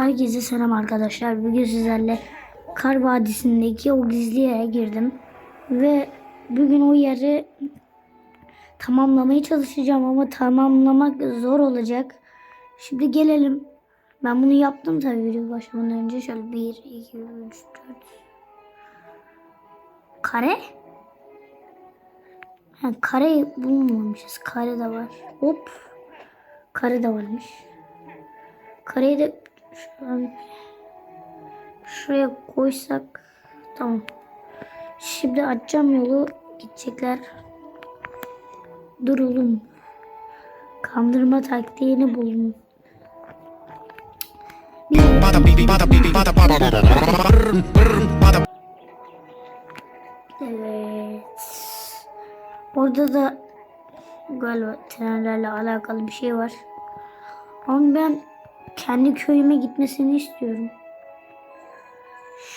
Herkese selam arkadaşlar. Bugün sizlerle Kar Vadisi'ndeki o gizli yere girdim. Ve bugün o yeri tamamlamaya çalışacağım ama tamamlamak zor olacak. Şimdi gelelim. Ben bunu yaptım tabii video başlamadan önce. Şöyle 1, 2, 3, 4. Kare? Ha, kareyi bulmamışız. Kare de var. Hop. Kare de varmış. Kareyi de şuradan şuraya koysak tamam. Şimdi açacağım yolu gidecekler. Dur oğlum. Kandırma taktiğini buldum. Evet. Orada da galiba trenlerle alakalı bir şey var. Ama ben kendi köyüme gitmesini istiyorum.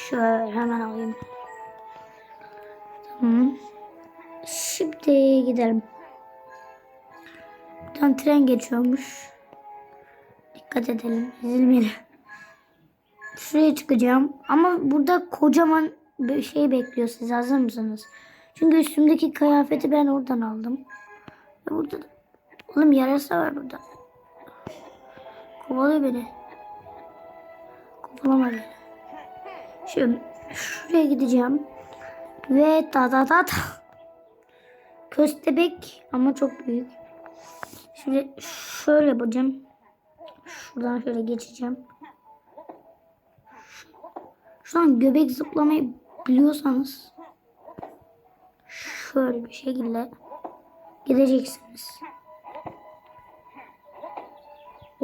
Şöyle hemen alayım. Tamam. Şimdi gidelim. Buradan tren geçiyormuş. Dikkat edelim. Ezilmeyelim. Şuraya çıkacağım. Ama burada kocaman bir şey bekliyor siz. Hazır mısınız? Çünkü üstümdeki kıyafeti ben oradan aldım. Ve burada da... Oğlum yarasa var burada. Kovalıyor beni. Kovalama beni. Şimdi şuraya gideceğim. Ve ta ta ta ta. Köstebek ama çok büyük. Şimdi şöyle yapacağım. Şuradan şöyle geçeceğim. Şu an göbek zıplamayı biliyorsanız şöyle bir şekilde gideceksiniz.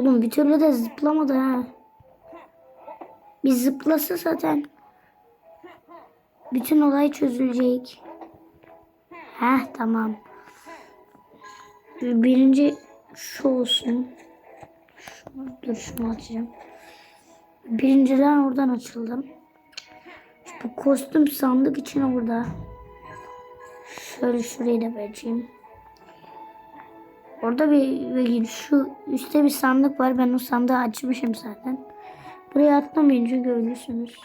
Oğlum bir türlü de zıplamadı ha. Bir zıplasa zaten bütün olay çözülecek. Heh tamam. Birinci şu olsun. Dur şunu açacağım. Birinciden oradan açıldım. Bu kostüm sandık için orada. Şöyle şurayı da vereceğim. Orada bir, bir şu üstte bir sandık var. Ben o sandığı açmışım zaten. Buraya atlamayın çünkü ölürsünüz.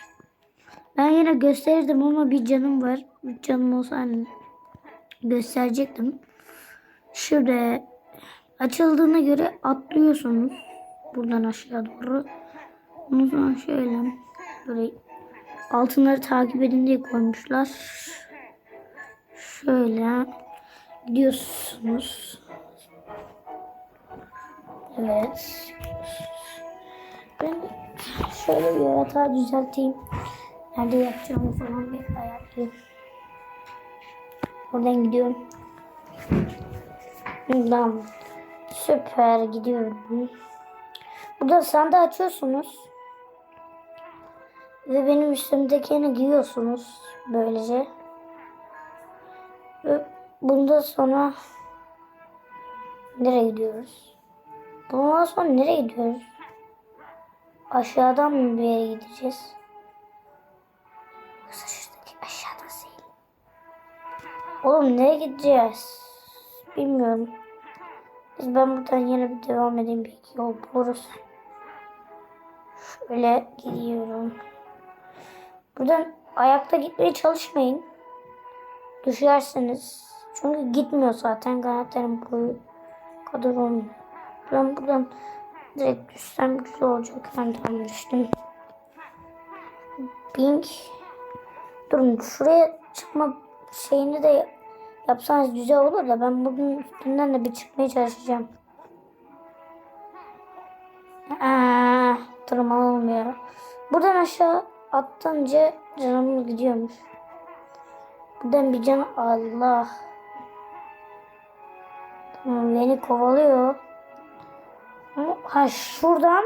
Ben yine gösterirdim ama bir canım var. Bir canım olsa hani gösterecektim. Şurada açıldığına göre atlıyorsunuz. Buradan aşağı doğru. Ondan sonra şöyle böyle altınları takip edin diye koymuşlar. Şöyle gidiyorsunuz. Evet. Ben şöyle bir yatağı düzelteyim. Nerede yapacağımı falan bir ayarlayayım. Oradan gidiyorum. Tamam. Süper gidiyorum. Burada sandığı açıyorsunuz. Ve benim üstümdekini giyiyorsunuz. Böylece. Ve bundan sonra nereye gidiyoruz? Bundan sonra nereye gidiyoruz? Aşağıdan mı bir yere gideceğiz? Yoksa şuradaki aşağıda değil. Oğlum nereye gideceğiz? Bilmiyorum. Biz ben buradan yine bir devam edeyim. Belki yol buluruz. Şöyle gidiyorum. Buradan ayakta gitmeye çalışmayın. Düşersiniz. Çünkü gitmiyor zaten kanatların boyu kadar olmuyor. Ben buradan direkt düşsem güzel olacak. Ben tam düştüm. Bing. Durun şuraya çıkma şeyini de yapsanız güzel olur da ben bunun üstünden de bir çıkmaya çalışacağım. Aa, tırmanalım ya. Buradan aşağı attınca canımız gidiyormuş. Buradan bir can Allah. Tamam beni kovalıyor. Ha şuradan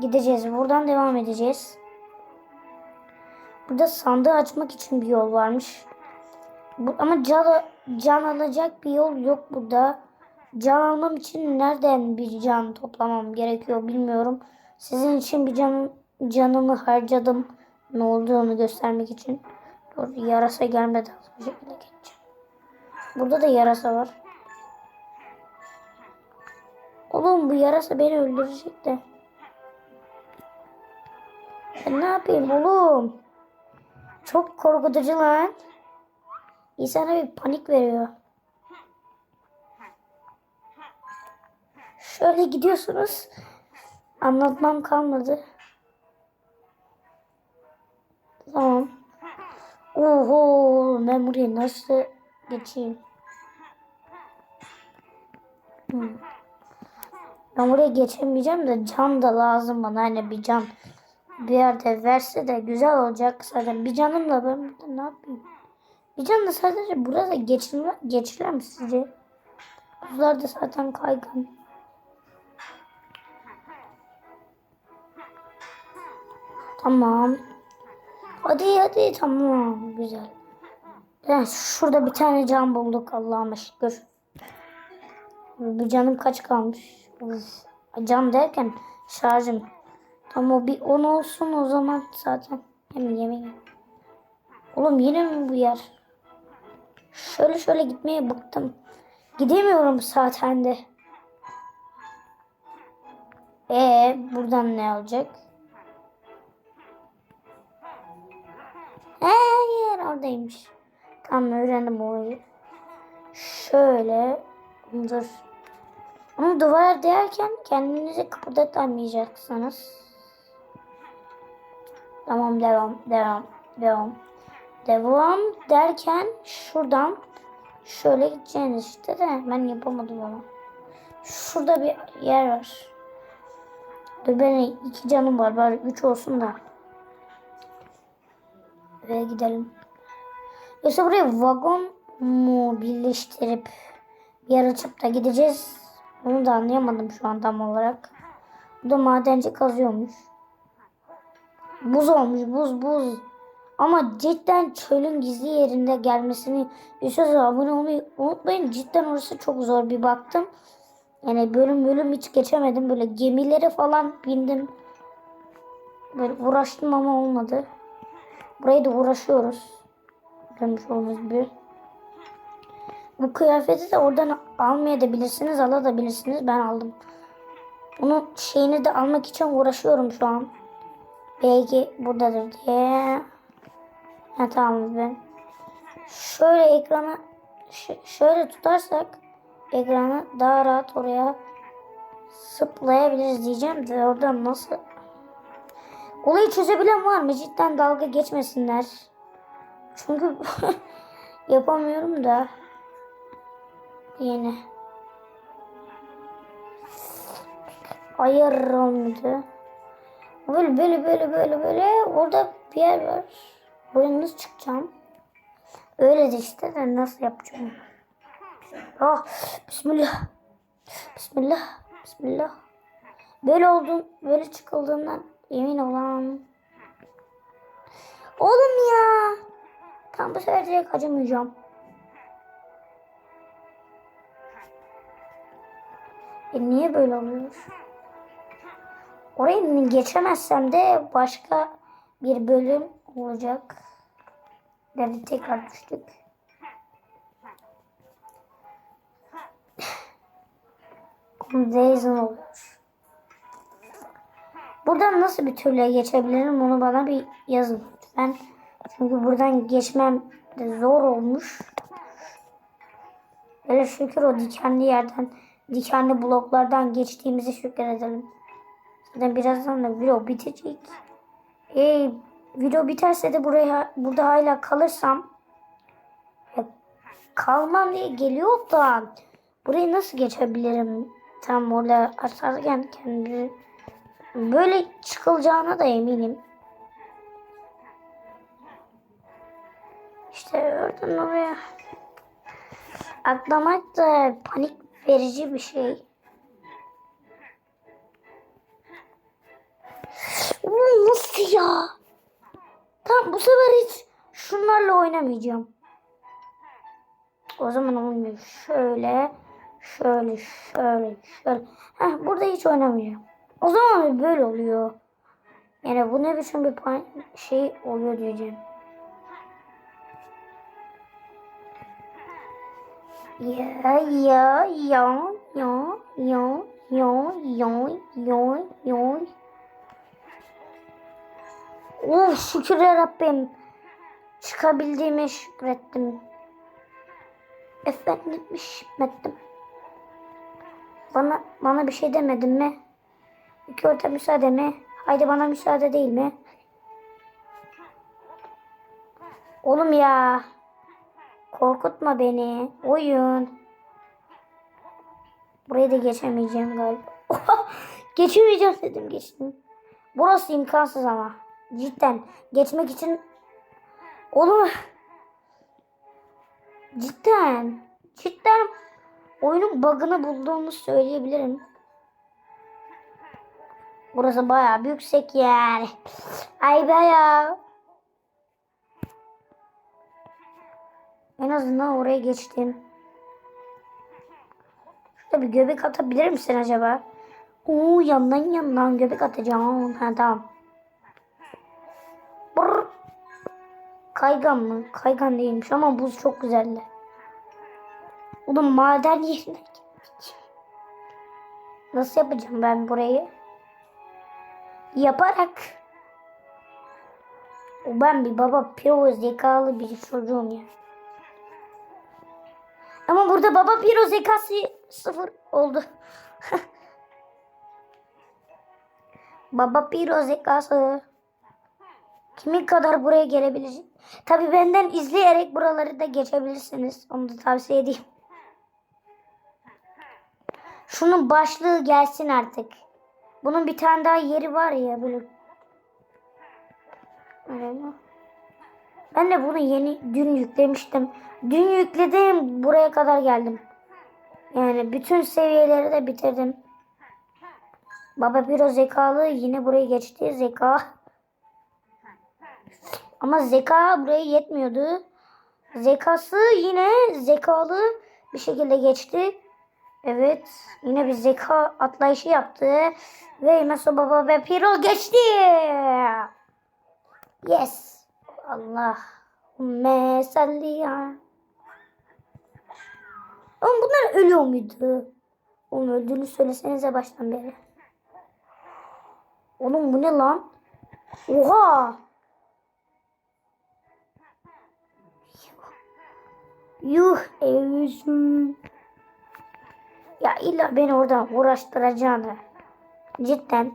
gideceğiz. Buradan devam edeceğiz. Burada sandığı açmak için bir yol varmış. Bu, ama can, can alacak bir yol yok burada. Can almam için nereden bir can toplamam gerekiyor bilmiyorum. Sizin için bir can, canımı harcadım. Ne olduğunu göstermek için. Dur yarasa gelmeden bu şekilde geçeceğim. Burada da yarasa var. Oğlum bu yarasa beni öldürecek de. Ben ne yapayım oğlum? Çok korkutucu lan. İnsana bir panik veriyor. Şöyle gidiyorsunuz. Anlatmam kalmadı. Tamam. Oho ben buraya nasıl geçeyim? Hmm. Ben buraya geçemeyeceğim de can da lazım bana. Hani bir can bir yerde verse de güzel olacak zaten. Bir canımla ben burada ne yapayım? Bir canla sadece burada geçirme, geçirir mi sizce? Buzlar da zaten kaygan. Tamam. Hadi hadi tamam güzel. Ben şurada bir tane can bulduk Allah'ıma şükür. Bir canım kaç kalmış? Can derken şarjım. Tamam bir 10 olsun o zaman zaten. Hem yemeğim. Oğlum yine mi bu yer? Şöyle şöyle gitmeye bıktım. Gidemiyorum zaten de. Ee buradan ne olacak? Hayır oradaymış. Tamam öğrendim olayı. Şöyle dur. Ama duvara değerken kendinizi kıpırdatamayacaksınız. Tamam devam devam devam. Devam derken şuradan şöyle gideceğiniz işte de ben yapamadım onu. Şurada bir yer var. Dur benim iki canım var bari üç olsun da. Ve gidelim. Yoksa buraya vagon mu birleştirip bir yer açıp da gideceğiz. Onu da anlayamadım şu an tam olarak. Bu da madenci kazıyormuş. Buz olmuş buz buz. Ama cidden çölün gizli yerinde gelmesini istiyorsanız abone olmayı unutmayın. Cidden orası çok zor bir baktım. Yani bölüm bölüm hiç geçemedim. Böyle gemilere falan bindim. Böyle uğraştım ama olmadı. Burayı da uğraşıyoruz. Görmüş olduğunuz gibi. Bu kıyafeti de oradan almayabilirsiniz, alabilirsiniz. Ben aldım. Bunun şeyini de almak için uğraşıyorum şu an. Belki buradadır diye. Ha tamam ben. Şöyle ekranı şöyle tutarsak ekranı daha rahat oraya sıplayabiliriz diyeceğim de oradan nasıl Olayı çözebilen var mı? Cidden dalga geçmesinler. Çünkü yapamıyorum da. Yeni. Hayır. Böyle böyle böyle böyle böyle orada bir yer var. Buraya nasıl çıkacağım? Öyle de işte de nasıl yapacağım? Ah, bismillah. Bismillah. Bismillah. Böyle olduğun, böyle çıkıldığından emin olan. Oğlum ya. Tam bu sefer direkt acımayacağım. E niye böyle oluyor? Orayı geçemezsem de başka bir bölüm olacak. Dedi tekrar düştük. Zeyzin oluyor. Buradan nasıl bir türlü geçebilirim onu bana bir yazın lütfen. Çünkü buradan geçmem de zor olmuş. Hele şükür o dikenli yerden, dikenli bloklardan geçtiğimizi şükredelim. Zaten birazdan da video bitecek. E, video biterse de buraya burada hala kalırsam ya, kalmam diye geliyor da burayı nasıl geçebilirim? Tam orada atarken kendimi böyle çıkılacağına da eminim. İşte oradan oraya atlamak da panik verici bir şey. Ulan nasıl ya? Tamam bu sefer hiç şunlarla oynamayacağım. O zaman olmuyor. Şöyle, şöyle, şöyle, şöyle. Heh, burada hiç oynamayacağım. O zaman böyle oluyor. Yani bu ne biçim bir şey oluyor diyeceğim. Ya ya ya ya ya ya ya Rabbim. Çıkabildiğime şükrettim. Efendim şükrettim. Bana, bana bir şey demedin mi? İki orta müsaade mi? Haydi bana müsaade değil mi? Oğlum ya. Korkutma beni. Oyun. Burayı da geçemeyeceğim galiba. Geçemeyeceğim dedim geçtim. Burası imkansız ama. Cidden. Geçmek için... Oğlum. Cidden. Cidden. Oyunun bug'ını bulduğumu söyleyebilirim. Burası bayağı bir yüksek yani. Ay bayağı. En azından oraya geçtim. Şurada bir göbek atabilir misin acaba? Oo yandan yandan göbek atacağım. Ha tamam. Brr. Kaygan mı? Kaygan değilmiş ama buz çok güzeldi. Oğlum maden yerine gitmiş. Nasıl yapacağım ben burayı? Yaparak. Ben bir baba piro zekalı bir çocuğum ya. Ama burada baba piro zekası sıfır oldu. baba piro zekası. Kimin kadar buraya gelebilecek? Tabi benden izleyerek buraları da geçebilirsiniz. Onu da tavsiye edeyim. Şunun başlığı gelsin artık. Bunun bir tane daha yeri var ya böyle. Öyle mi? Ben de bunu yeni dün yüklemiştim. Dün yükledim buraya kadar geldim. Yani bütün seviyeleri de bitirdim. Baba Piro zekalı yine buraya geçti. Zeka. Ama zeka buraya yetmiyordu. Zekası yine zekalı bir şekilde geçti. Evet. Yine bir zeka atlayışı yaptı. Ve Meso Baba ve Piro geçti. Yes. Allah. Mesalliya. Oğlum bunlar ölüyor muydu? Oğlum öldüğünü söylesenize baştan beri. Oğlum bu ne lan? Oha. Yuh evizim. Ya illa beni oradan uğraştıracağını. Cidden.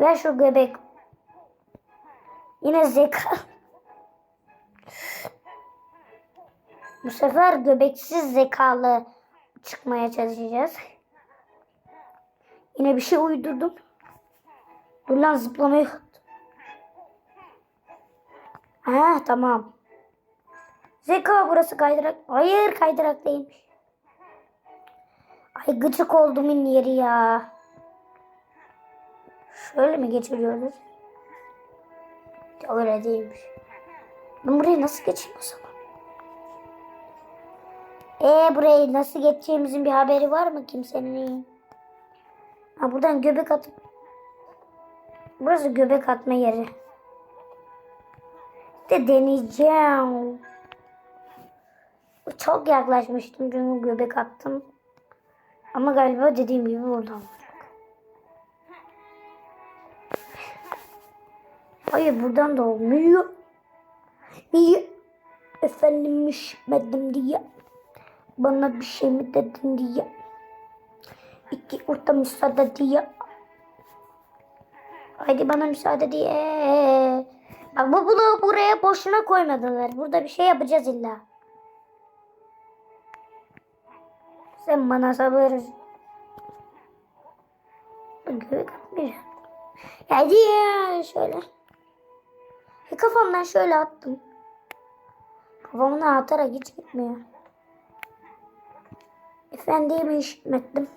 Ver şu göbek. Yine zeka. Bu sefer göbeksiz zekalı çıkmaya çalışacağız. Yine bir şey uydurdum. Dur lan zıplamayı. Ha tamam. Zeka burası kaydırak. Hayır kaydırak değilmiş. Ay gıcık oldumun yeri ya. Şöyle mi geçiriyoruz? Öyle değilmiş. Ben burayı nasıl geçeyim o zaman? Ee burayı nasıl geçeceğimizin bir haberi var mı kimsenin? Ha buradan göbek atıp Burası göbek atma yeri. De deneyeceğim. Çok yaklaşmıştım çünkü göbek attım. Ama galiba dediğim gibi buradan olacak. Hayır buradan da olmuyor. Niye? Efendim işmedim diye. Bana bir şey mi dedin diye. İki orta müsaade diye. Haydi bana müsaade diye. Bak bu bloğu buraya boşuna koymadılar. Burada bir şey yapacağız illa. Sen bana sabır. Göbek atmayacağım. Hadi ya şöyle. Bir kafamdan şöyle attım. Kafamdan atarak hiç gitmiyor. Efendimi işitmedim.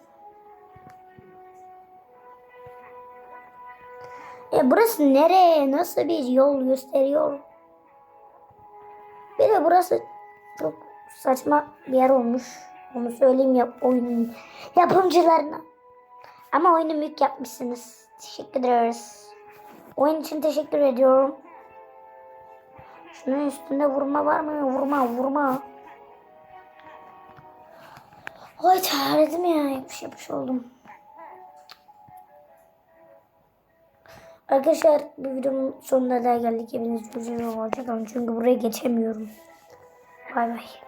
E burası nereye? Nasıl bir yol gösteriyor? Bir de burası çok saçma bir yer olmuş. Onu söyleyeyim ya oyunun yapımcılarına. Ama oyunu mük yapmışsınız. Teşekkür ederiz. Oyun için teşekkür ediyorum. Şunun üstünde vurma var mı? Vurma vurma. Ay terledim ya. Yapış yapış oldum. Arkadaşlar bu videonun sonuna da geldik. Hepiniz görüşürüz. Hoşçakalın. Çünkü buraya geçemiyorum. Bay bay.